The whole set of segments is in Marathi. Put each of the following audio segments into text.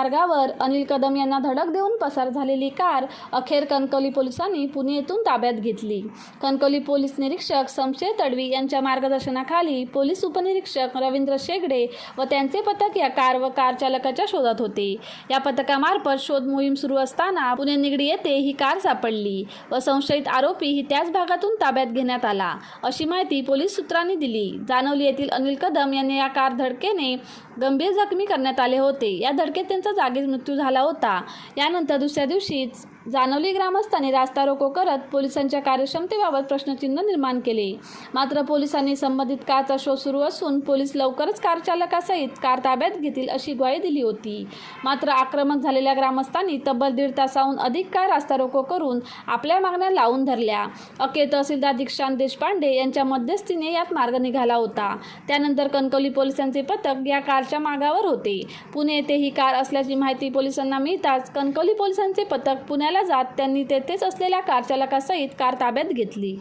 मार्गावर महामार्गावर अनिल कदम यांना धडक देऊन पसार झालेली कार अखेर कणकवली पोलिसांनी पुणे येथून ताब्यात घेतली. कणकवली पोलीस निरीक्षक शमशेर तडवी यांच्या मार्गदर्शनाखाली पोलीस उपनिरीक्षक रवींद्र शेगडे व त्यांचे पथक या कार व कार चालकाच्या शोधात होते. या पथकामार्फत शोध मोहीम सुरू असताना पुणे निगडी येथे ही कार सापडली व संशयित आरोपी ही त्याच भागातून ताब्यात घेण्यात आला अशी माहिती पोलीस सूत्रांनी दिली. जानवली येथील अनिल कदम यांनी या कार धडकेने गंभीर जखमी करण्यात आले होते. या धडकेत त्यांचा जागीच मृत्यू झाला होता. यानंतर दुसऱ्या दिवशीच जानवली ग्रामस्थांनी रास्ता रोको करत पोलिसांच्या कार्यक्षमतेबाबत प्रश्नचिन्ह निर्माण केले. मात्र पोलिसांनी संबंधित कारचा शोध सुरू असून पोलीस लवकरच कार चालकासहित कार ताब्यात घेतील अशी ग्वाही दिली होती. मात्र आक्रमक झालेल्या ग्रामस्थांनी तब्बल दीड तासाहून अधिक काळ रास्ता रोको करून आपल्या मागण्या लावून धरल्या. अके तहसीलदार दीक्षांत देशपांडे यांच्या मध्यस्थीने यात मार्ग निघाला होता. त्यानंतर कणकवली पोलिसांचे पथक या कारच्या मागावर होते. पुणे येथे ही कार असल्याची माहिती पोलिसांना मिळताच कणकवली पोलिसांचे पथक पुण्याला जात त्यांनी तेथेच असलेल्या कार चालकासहित कार ताब्यात घेतली.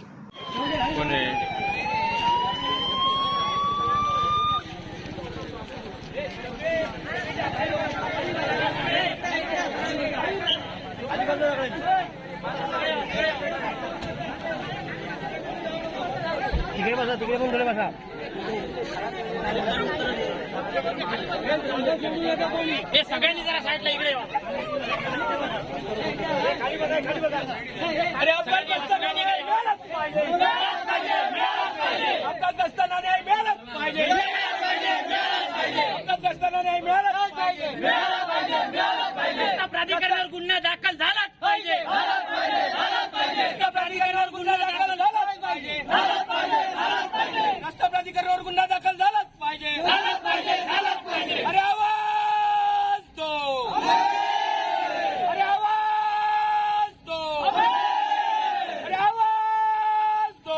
कोण आहे तिकडे बसा तिकडे पण थोडे बसा. हे सगळ्यांनी जरा साईडला इकडे या. अरे अपघात न्याय मिळालाच पाहिजे मिळालाच पाहिजे अपघात नसताना न्याय मिळालाच पाहिजे अपघात नसताना न्याय मिळालाच पाहिजे रस्ता प्राधिकरणावर गुन्हा दाखल झालाच पाहिजे रस्ता प्राधिकरणावर गुन्हा दाखल झालाच पाहिजे रस्ता प्राधिकरणावर गुन्हा दाखल झालाच पाहिजे अरे आवाज दो अरे आवाज दो अरे आवाज दो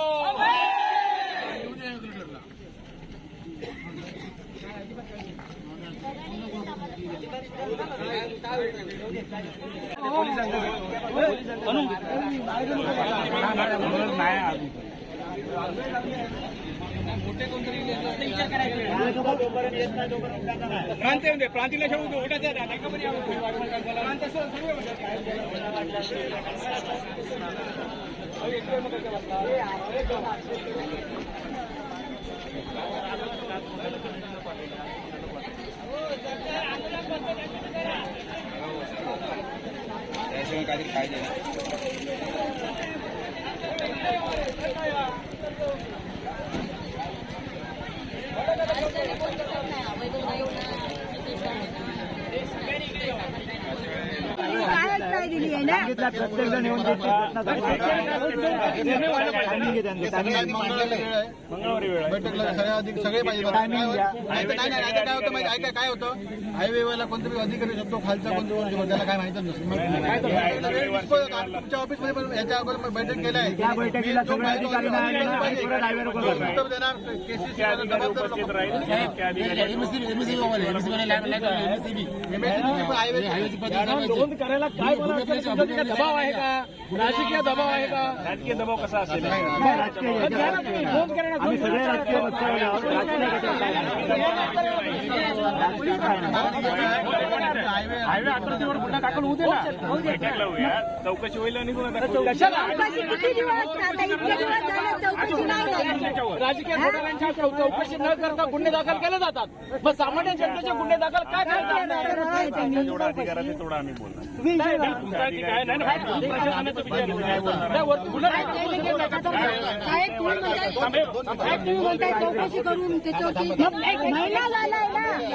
प्रांत येऊन दे प्रांतीला शेवू दे ओटा द्या प्रांत दिली आहे ना प्रत्येक जण येऊन मंगळवारी वेळ आहे बैठकला सगळ्या अधिक सगळे पाहिजे बरं. काय होतं- नाही तर- नाही नाही नाही तर काय होतं माहिती आहे? ऐका काय होतं हायवेवाला कोणतरी अधिकारी शकतो खालचा कोणतरी कोण शकतो त्याला काय माहिती नसतं तुमच्या ऑफिसमध्ये पण याच्या अगोदर बैठक केल्या आहे त्या बैठकीला सगळे अधिकारी नाही आले ना, पाहिजे. पुढे highway रोको करणार. उत्तर देणार केसेस मुख्य अधिकारी उपस्थित राहील मुख्य अधिकारी नोंद करायला काय मला दबाव आहे का? राजकीय दबाव आहे का? राजकीय दबाव कसा असेल? राजकीय हायवे अथॉरिटीवर गुन्हा दाखल होऊ दे ना. बैठक लावूया चौकशी होईल आणि. राजकीय घोटाळ्यांच्या चौकशी न करता गुन्हे दाखल केले जातात. मग सामान्य जनतेचे गुन्हे दाखल काय करतात जेवढा अधिकार आहे. तेवढा आम्ही बोलणार चौकशी करून त्याच्यावरती ना.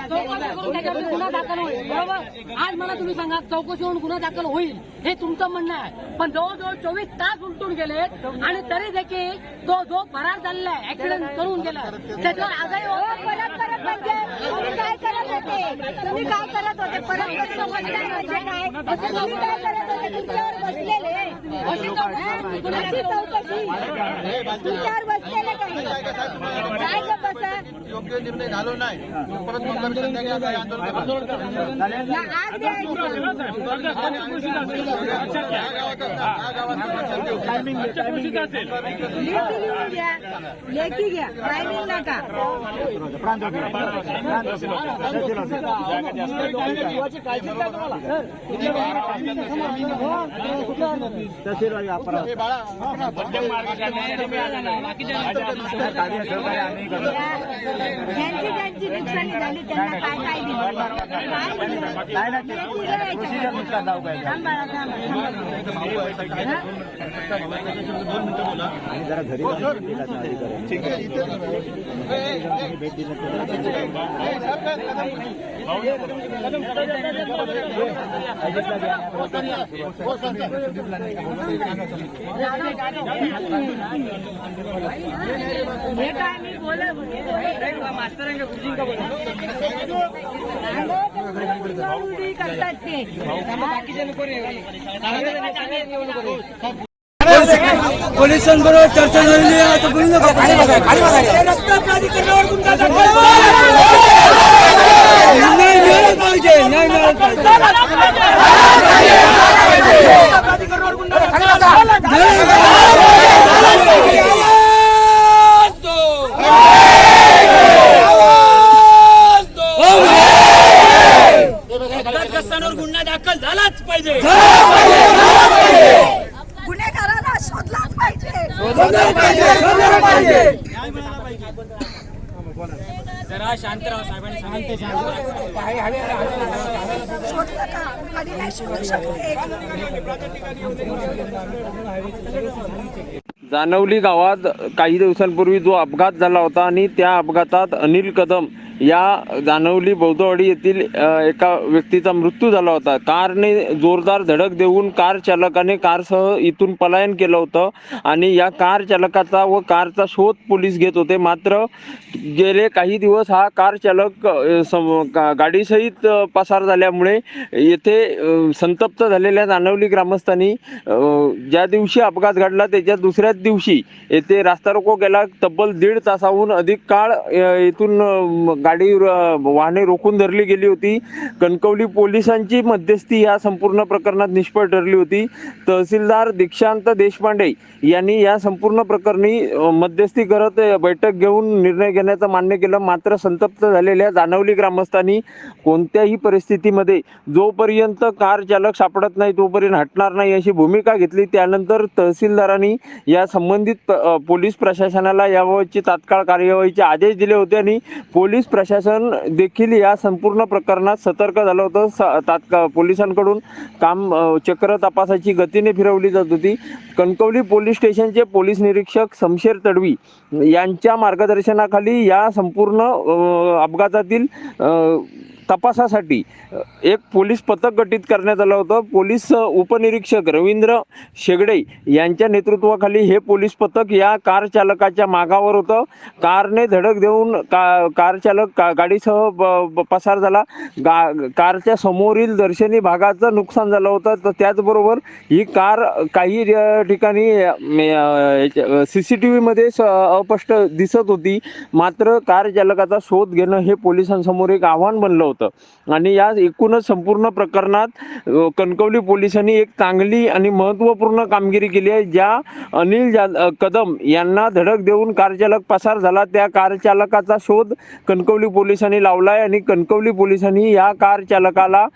चौकशी करून त्याच्यावर गुन्हा दाखल होईल बरोबर आज मला तुम्ही सांगा चौकशी होऊन गुन्हा दाखल होईल हे तुमचं म्हणणं आहे पण जवळजवळ चोवीस तास उलटून गेले आणि तरी देखील तो जो फरार झालेला आहे ऍक्सिडेंट करून गेला त्याच्यावर आजही हो, परत परत म्हणजे तुम्ही काय करत होते तुम्ही काय करत होते परत परत चौकशी काय म्हणजे काय असं तुम्ही काय करत होते तुमच्यावर बसलेले अशी चौकशी तुमच्यावर योग्य निर्णय झालो नाही. परत. लेखी घ्या. टायमिंग नका. बाळा ज्यांची ज्यांची नुकसानी झाली त्यांना काय काय दिलं काय याच्यावर. थांब बाळा, थांब, थांब. ठीक आहे इथे ए, ए, ए, ए, सर, काय कदम? हे काय मी बोलत उलटी करतात पोलिसांबरोबर चर्चा झालेली आहे आता बोलू नका रस्ता प्राधिकरणावर तुमचा दाखल नाही मिळालं पाहिजे नाही मिळालं पाहिजे अपघातग्रस्तांवर गुन्हा दाखल झालाच पाहिजे गुन्हेगाराला शोधलाच पाहिजे. शोधलं पाहिजे शोधलं पाहिजे शोधलं जानवली गावात काही दिवसांपूर्वी जो अपघात झाला होता आणि त्या अपघातात अनिल कदम या जानवली बौद्धवाडी येथील एका व्यक्तीचा मृत्यू झाला होता. कारने जोरदार धडक देऊन कार चालकाने कारसह इथून पलायन केलं होतं आणि या कार चालकाचा व कारचा शोध पोलीस घेत होते. मात्र गेले काही दिवस हा कार चालक सम गाडीसहित पसार झाल्यामुळे येथे संतप्त झालेल्या जानवली ग्रामस्थांनी ज्या दिवशी अपघात घडला त्याच्या दुसऱ्याच दिवशी येथे रास्ता रोको केला तब्बल दीड तासाहून अधिक काळ येथून गाडी वाहने रोखून धरली गेली होती. कणकवली पोलिसांची मध्यस्थी या संपूर्ण प्रकरणात निष्फळ ठरली होती. तहसीलदार दीक्षांत देशपांडे यांनी या संपूर्ण प्रकरणी मध्यस्थी करत बैठक घेऊन निर्णय घेण्याचं मान्य केलं. मात्र संतप्त झालेल्या जानवली ग्रामस्थांनी कोणत्याही परिस्थितीमध्ये जोपर्यंत कार चालक सापडत नाही तोपर्यंत हटणार नाही अशी भूमिका घेतली. त्यानंतर तहसीलदारांनी या संबंधित प- पोलीस प्रशासनाला याबाबतची तात्काळ कार्यवाहीचे आदेश दिले होते आणि पोलीस प्रशासन देखील या संपूर्ण प्रकरणात सतर्क झालं होतं. स- तात्काळ पोलिसांकडून काम चक्र तपासाची गतीने फिरवली जात होती. कणकवली पोलीस स्टेशनचे पोलीस निरीक्षक शमशेर तडवी यांच्या मार्गदर्शनाखाली या संपूर्ण अपघातातील तपासासाठी एक पोलीस पथक गठीत करण्यात आलं होतं. पोलीस उपनिरीक्षक रवींद्र शेगडे यांच्या नेतृत्वाखाली हे पोलीस पथक या कार चालकाच्या मागावर होतं. कारने धडक देऊन का कार चालक का गाडीसह ब- पसार झाला. गा कारच्या समोरील दर्शनी भागाचं नुकसान झालं होतं. तर त्याचबरोबर ही कार काही ठिकाणी सी सी टी व्हीमध्ये अपष्ट दिसत होती. मात्र कार चालकाचा शोध घेणं हे पोलिसांसमोर एक आव्हान बनलं होतं. आणि या एकूणच संपूर्ण प्रकरणात कणकवली पोलिसांनी एक चांगली आणि महत्त्वपूर्ण कामगिरी केली आहे. ज्या अनिल जा कदम यांना धडक देऊन कारचालक पसार झाला त्या कार चालकाचा शोध कणकवली पोलिसांनी लावला आहे आणि कणकवली पोलिसांनी या कार चालकाला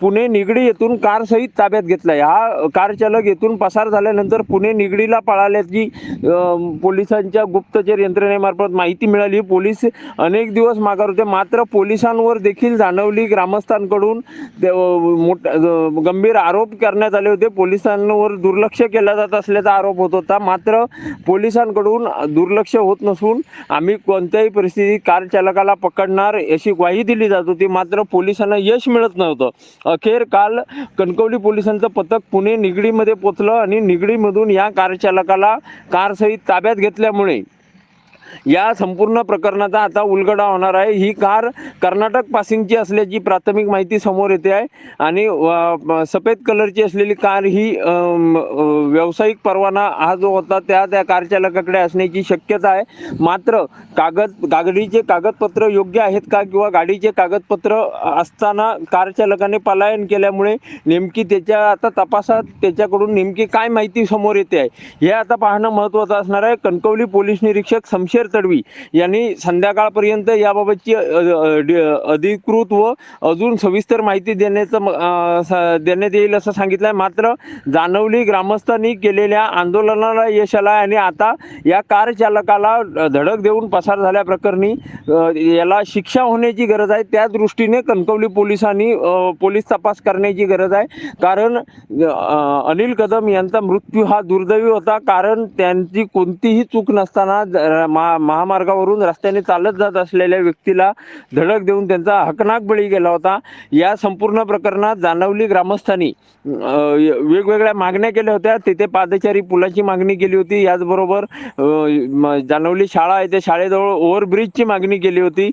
पुणे निगडी येथून कारसहित ताब्यात घेतला आहे. हा कारचालक येथून पसार झाल्यानंतर पुणे निगडीला पळाल्याची पोलिसांच्या गुप्तचर यंत्रणेमार्फत माहिती मिळाली. पोलीस अनेक दिवस मागार होते. मात्र पोलिसांवर देखील देखील जाणवली. ग्रामस्थांकडून ते, गंभीर आरोप करण्यात आले होते. पोलिसांवर दुर्लक्ष केला जात असल्याचा आरोप होत होता. मात्र पोलिसांकडून दुर्लक्ष होत नसून आम्ही कोणत्याही परिस्थितीत कार चालकाला पकडणार अशी ग्वाही दिली जात होती. मात्र पोलिसांना यश मिळत नव्हतं. अखेर काल कणकवली पोलिसांचं पथक पुणे निगडीमध्ये पोचलं आणि निगडीमधून या कार चालकाला कारसहित ताब्यात घेतल्यामुळे या संपूर्ण प्रकरणाचा आता उलगडा होणार आहे. ही कार कर्नाटक पासिंगची असल्याची प्राथमिक माहिती समोर येते आहे. आणि सफेद कलरची असलेली कार ही व्यावसायिक परवाना हा जो होता त्या त्या कार चालकाकडे असण्याची शक्यता आहे. मात्र कागद गाडीचे कागदपत्र योग्य आहेत का किंवा गाडीचे कागदपत्र असताना कार चालकाने पलायन केल्यामुळे नेमकी त्याच्या आता तपासात त्याच्याकडून नेमकी काय माहिती समोर येते आहे. हे आता पाहणं महत्त्वाचं असणार आहे. कणकवली पोलीस निरीक्षक शमशेर तडवी यांनी संध्याकाळपर्यंत याबाबतची अधिकृत व अजून सविस्तर माहिती देण्याचं देण्यात येईल असं सांगितलं आहे मात्र जानवली ग्रामस्थांनी केलेल्या आंदोलनाला यश आलं आणि आता या कार चालकाला धडक देऊन पसार झाल्याप्रकरणी याला शिक्षा होण्याची गरज आहे. त्या दृष्टीने कणकवली पोलिसांनी पोलीस तपास करण्याची गरज आहे. कारण अनिल कदम यांचा मृत्यू हा दुर्दैवी होता. कारण त्यांची कोणतीही चूक नसताना महा महामार्गावरून रस्त्याने चालत जात असलेल्या व्यक्तीला धडक देऊन त्यांचा हकनाक बळी गेला होता. या संपूर्ण प्रकरणात जानवली ग्रामस्थांनी वेगवेगळ्या मागण्या केल्या होत्या. तिथे पादचारी पुलाची मागणी केली होती. याचबरोबर जानवली शाळा आहे. त्या शाळेजवळ ओव्हरब्रिजची मागणी केली होती.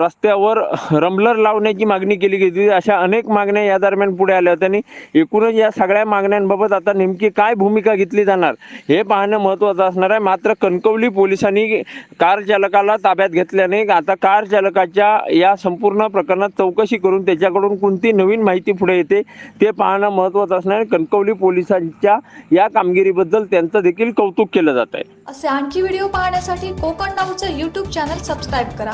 रस्त्यावर रम्बलर लावण्याची मागणी केली गेली होती. अशा अनेक मागण्या या दरम्यान पुढे आल्या होत्या. आणि एकूणच या सगळ्या मागण्यांबाबत आता नेमकी काय भूमिका घेतली जाणार हे पाहणं महत्त्वाचं असणार आहे. मात्र कणकवली पोलिसांनी कार चालकाला ताब्यात घेतल्याने आता कार चालकाच्या या संपूर्ण प्रकरणात चौकशी करून त्याच्याकडून कोणती नवीन माहिती पुढे येते ते पाहणं महत्त्वाचं असणार कणकवली पोलिसांच्या या कामगिरीबद्दल त्यांचं देखील कौतुक केलं जात आहे. असे आणखी व्हिडिओ पाहण्यासाठी कोकण नाऊचं यूट्यूब चॅनल सबस्क्राईब करा.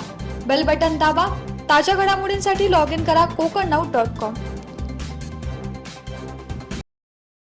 बेल बटन दाबा. ताज्या घडामोडींसाठी लॉग इन करा कोकण नाऊ डॉट कॉम